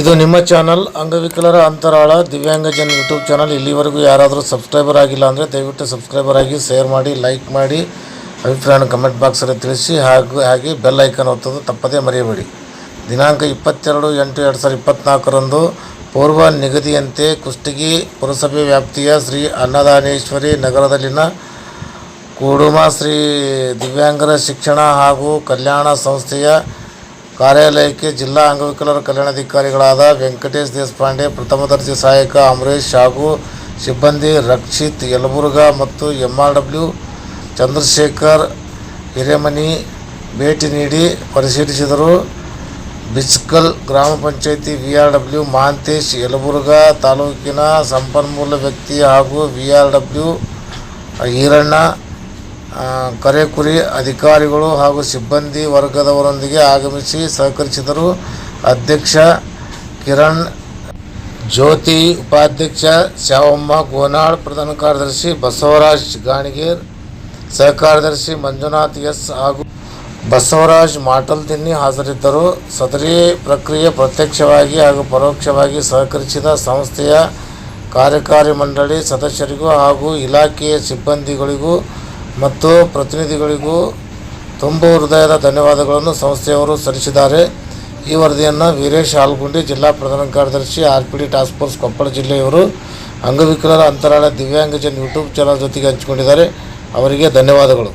ಇದು ನಿಮ್ಮ ಚಾನಲ್. ಅಂಗವಿಕಲರ ಅಂತರಾಳ ದಿವ್ಯಾಂಗಜನ್ ಯೂಟ್ಯೂಬ್ ಚಾನಲ್. ಇಲ್ಲಿವರೆಗೂ ಯಾರಾದರೂ ಸಬ್ಸ್ಕ್ರೈಬರ್ ಆಗಿಲ್ಲ ಅಂದರೆ ದಯವಿಟ್ಟು ಸಬ್ಸ್ಕ್ರೈಬರ್ ಆಗಿ, ಶೇರ್ ಮಾಡಿ, ಲೈಕ್ ಮಾಡಿ, ಅಭಿಪ್ರಾಯನ ಕಮೆಂಟ್ ಬಾಕ್ಸಲ್ಲಿ ತಿಳಿಸಿ, ಹಾಗೂ ಹಾಗೆ ಬೆಲ್ ಐಕನ್ ಒತ್ತೋದು ತಪ್ಪದೇ ಮರೆಯಬೇಡಿ. ದಿನಾಂಕ ಇಪ್ಪತ್ತೆರಡು ಎಂಟು ಎರಡು ಸಾವಿರದ ಇಪ್ಪತ್ತ್ನಾಲ್ಕರಂದು ಪೂರ್ವ ನಿಗದಿಯಂತೆ ಕುಷ್ಟಗಿ ಪುರಸಭೆ ವ್ಯಾಪ್ತಿಯ ಶ್ರೀ ಅನ್ನದಾನೇಶ್ವರಿ ನಗರದಲ್ಲಿನ ಕೂಡುಮ ಶ್ರೀ ದಿವ್ಯಾಂಗರ ಶಿಕ್ಷಣ ಹಾಗೂ ಕಲ್ಯಾಣ ಸಂಸ್ಥೆಯ ಕಾರ್ಯಾಲಯಕ್ಕೆ ಜಿಲ್ಲಾ ಅಂಗವಿಕಲರ ಕಲ್ಯಾಣಾಧಿಕಾರಿಗಳಾದ ವೆಂಕಟೇಶ್ ದೇಶಪಾಂಡೆ, ಪ್ರಥಮ ದರ್ಜೆ ಸಹಾಯಕ ಅಮರೇಶ್, ಹಾಗೂ ಸಿಬ್ಬಂದಿ ರಕ್ಷಿತ್ ಯಲಬುರ್ಗಾ ಮತ್ತು M R W Chandrashekar Hiremani ಭೇಟಿ ನೀಡಿ ಪರಿಶೀಲಿಸಿದರು. ಬಿಚ್ಕಲ್ ಗ್ರಾಮ panchayat V R W Mantesh Yelburga ತಾಲೂಕಿನ ಸಂಪನ್ಮೂಲ ವ್ಯಕ್ತಿ ಹಾಗೂ V R W Iranna Karekuri ಅಧಿಕಾರಿಗಳು ಹಾಗೂ ಸಿಬ್ಬಂದಿ ವರ್ಗದವರೊಂದಿಗೆ ಆಗಮಿಸಿ ಸಹಕರಿಸಿದರು. ಅಧ್ಯಕ್ಷ ಕಿರಣ್, ಜ್ಯೋತಿ ಉಪಾಧ್ಯಕ್ಷ ಶ್ಯಾವಮ್ಮ ಗೋನಾಳ್ ಪ್ರಧಾನ ಕಾರ್ಯದರ್ಶಿ ಬಸವರಾಜ್ ಗಾಣಿಗೇರ್ ಸಹ ಕಾರ್ಯದರ್ಶಿ ಮಂಜುನಾಥ್ ಎಸ್ ಹಾಗೂ ಬಸವರಾಜ್ ಮಾಟಲ್ ತಿನ್ನಿ ಹಾಜರಿದ್ದರು. ಸದರಿ ಪ್ರಕ್ರಿಯೆ ಪ್ರತ್ಯಕ್ಷವಾಗಿ ಹಾಗೂ ಪರೋಕ್ಷವಾಗಿ ಸಹಕರಿಸಿದ ಸಂಸ್ಥೆಯ ಕಾರ್ಯಕಾರಿ ಮಂಡಳಿ ಸದಸ್ಯರಿಗೂ ಹಾಗೂ ಇಲಾಖೆಯ ಸಿಬ್ಬಂದಿಗಳಿಗೂ ಮತ್ತು ಪ್ರತಿನಿಧಿಗಳಿಗೂ ತುಂಬ ಹೃದಯದ ಧನ್ಯವಾದಗಳನ್ನು ಸಂಸ್ಥೆಯವರು ಸಲ್ಲಿಸಿದ್ದಾರೆ. ಈ ವರದಿಯನ್ನು ವೀರೇಶ್ ಆಲ್ಗುಂಡಿ ಜಿಲ್ಲಾ ಪ್ರಧಾನ ಕಾರ್ಯದರ್ಶಿ R P D task force Koppal ಜಿಲ್ಲೆಯವರು ಅಂಗವಿಕಲರ ಅಂತರಾಳ ದಿವ್ಯಾಂಗಜನ್ ಯೂಟ್ಯೂಬ್ ಚಾನಲ್ ಜೊತೆಗೆ ಹಂಚಿಕೊಂಡಿದ್ದಾರೆ. ಅವರಿಗೆ ಧನ್ಯವಾದಗಳು.